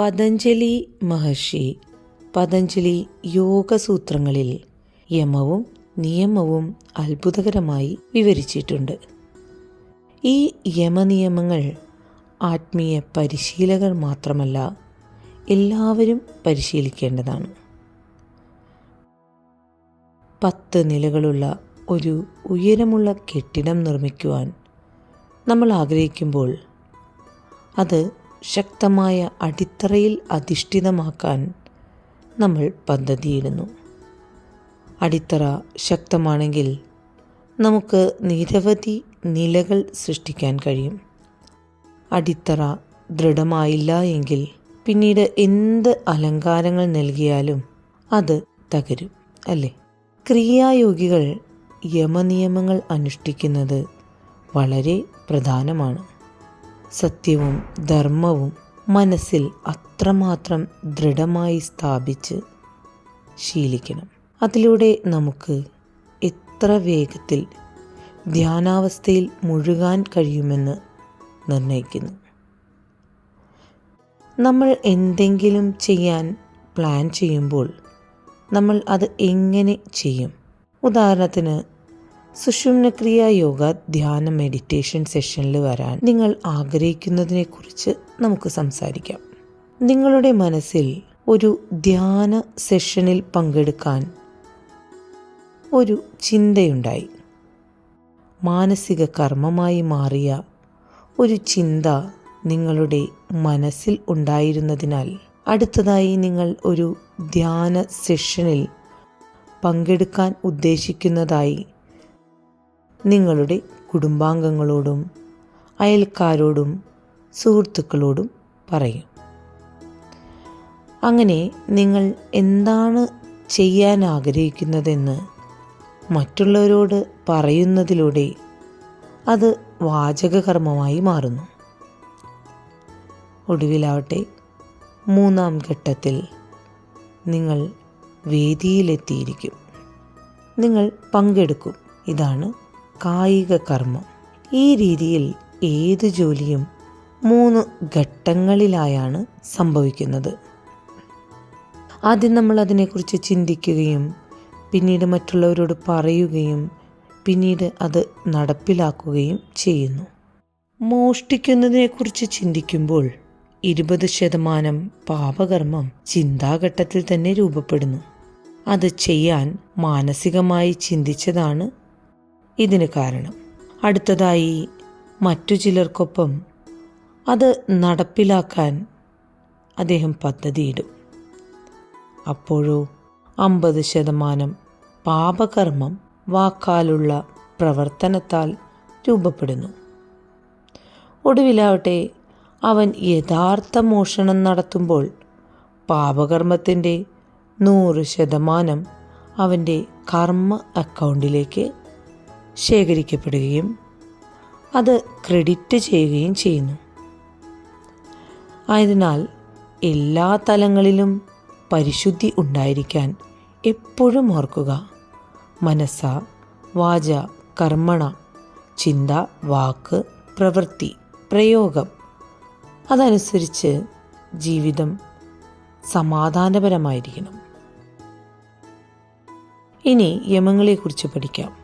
പതഞ്ജലി മഹർഷി പതഞ്ജലി യോഗസൂത്രങ്ങളിൽ യമവും നിയമവും അത്ഭുതകരമായി വിവരിച്ചിട്ടുണ്ട്. ഈ യമനിയമങ്ങൾ ആത്മീയ പരിശീലകർ മാത്രമല്ല എല്ലാവരും പരിശീലിക്കേണ്ടതാണ്. പത്ത് നിലകളുള്ള ഒരു ഉയരമുള്ള കെട്ടിടം നിർമ്മിക്കുവാൻ നമ്മൾ ആഗ്രഹിക്കുമ്പോൾ അത് ശക്തമായ അടിത്തറയിൽ അധിഷ്ഠിതമാക്കാൻ നമ്മൾ പദ്ധതിയിടുന്നു. അടിത്തറ ശക്തമാണെങ്കിൽ നമുക്ക് നിരവധി നിലകൾ സൃഷ്ടിക്കാൻ കഴിയും. അടിത്തറ ദൃഢമായില്ല എങ്കിൽ പിന്നീട് എന്ത് അലങ്കാരങ്ങൾ നൽകിയാലും അത് തകരും അല്ലേ? ക്രിയായോഗികൾ യമനിയമങ്ങൾ അനുഷ്ഠിക്കുന്നത് വളരെ പ്രധാനമാണ്. സത്യവും ധർമ്മവും മനസ്സിൽ അത്രമാത്രം ദൃഢമായി സ്ഥാപിച്ച് ശീലിക്കണം. അതിലൂടെ നമുക്ക് എത്ര വേഗത്തിൽ ധ്യാനാവസ്ഥയിൽ മുഴുകാൻ കഴിയുമെന്ന് നിർണയിക്കുന്നു. നമ്മൾ എന്തെങ്കിലും ചെയ്യാൻ പ്ലാൻ ചെയ്യുമ്പോൾ നമ്മൾ അത് എങ്ങനെ ചെയ്യും? ഉദാഹരണത്തിന് സുഷുമ്നക്രിയ യോഗ ധ്യാന മെഡിറ്റേഷൻ സെഷനിൽ വരാൻ നിങ്ങൾ ആഗ്രഹിക്കുന്നതിനെക്കുറിച്ച് നമുക്ക് സംസാരിക്കാം. നിങ്ങളുടെ മനസ്സിൽ ഒരു ധ്യാന സെഷനിൽ പങ്കെടുക്കാൻ ഒരു ചിന്തയുണ്ടായി. മാനസിക കർമ്മമായി മാറിയ ഒരു ചിന്ത നിങ്ങളുടെ മനസ്സിൽ ഉണ്ടായിരുന്നതിനാൽ അടുത്തതായി നിങ്ങൾ ഒരു ധ്യാന സെഷനിൽ പങ്കെടുക്കാൻ ഉദ്ദേശിക്കുന്നതായി നിങ്ങളുടെ കുടുംബാംഗങ്ങളോടും അയൽക്കാരോടും സുഹൃത്തുക്കളോടും പറയും. അങ്ങനെ നിങ്ങൾ എന്താണ് ചെയ്യാൻ ആഗ്രഹിക്കുന്നതെന്ന് മറ്റുള്ളവരോട് പറയുന്നതിലൂടെ അത് വാചകകർമ്മമായി മാറുന്നു. ഒടുവിലാവട്ടെ മൂന്നാം ഘട്ടത്തിൽ നിങ്ങൾ വേദിയിലെത്തിയിരിക്കും. നിങ്ങൾ പങ്കെടുക്കും. ഇതാണ് കായിക കർമ്മം. ഈ രീതിയിൽ ഏത് ജോലിയും മൂന്ന് ഘട്ടങ്ങളിലായാണ് സംഭവിക്കുന്നത്. ആദ്യം നമ്മൾ അതിനെക്കുറിച്ച് ചിന്തിക്കുകയും പിന്നീട് മറ്റുള്ളവരോട് പറയുകയും പിന്നീട് അത് നടപ്പിലാക്കുകയും ചെയ്യുന്നു. മോഷ്ടിക്കുന്നതിനെക്കുറിച്ച് ചിന്തിക്കുമ്പോൾ ഇരുപത് ശതമാനം പാപകർമ്മം ചിന്താഘട്ടത്തിൽ തന്നെ രൂപപ്പെടുന്നു. അത് ചെയ്യാൻ മാനസികമായി ചിന്തിച്ചതാണ് ഇതിന് കാരണം. അടുത്തതായി മറ്റു ചിലർക്കൊപ്പം അത് നടപ്പിലാക്കാൻ അദ്ദേഹം പദ്ധതിയിടും. അപ്പോഴോ അമ്പത് ശതമാനം പാപകർമ്മം വാക്കാലുള്ള പ്രവർത്തനത്താൽ രൂപപ്പെടുന്നു. ഒടുവിലാവട്ടെ അവൻ യഥാർത്ഥ മോഷണം നടത്തുമ്പോൾ പാപകർമ്മത്തിന്റെ നൂറ് ശതമാനം അവന്റെ കർമ്മ അക്കൗണ്ടിലേക്ക് ശേഖരിക്കപ്പെടുകയും അത് ക്രെഡിറ്റ് ചെയ്യുകയും ചെയ്യുന്നു. ആയതിനാൽ എല്ലാ തലങ്ങളിലും പരിശുദ്ധി ഉണ്ടായിരിക്കാൻ എപ്പോഴും ഓർക്കുക. മനസ്സ വാച കർമ്മണ ചിന്ത വാക്ക് പ്രവൃത്തി പ്രയോഗം അതനുസരിച്ച് ജീവിതം സമാധാനപരമായിരിക്കണം. ഇനി യമങ്ങളെക്കുറിച്ച് പഠിക്കാം.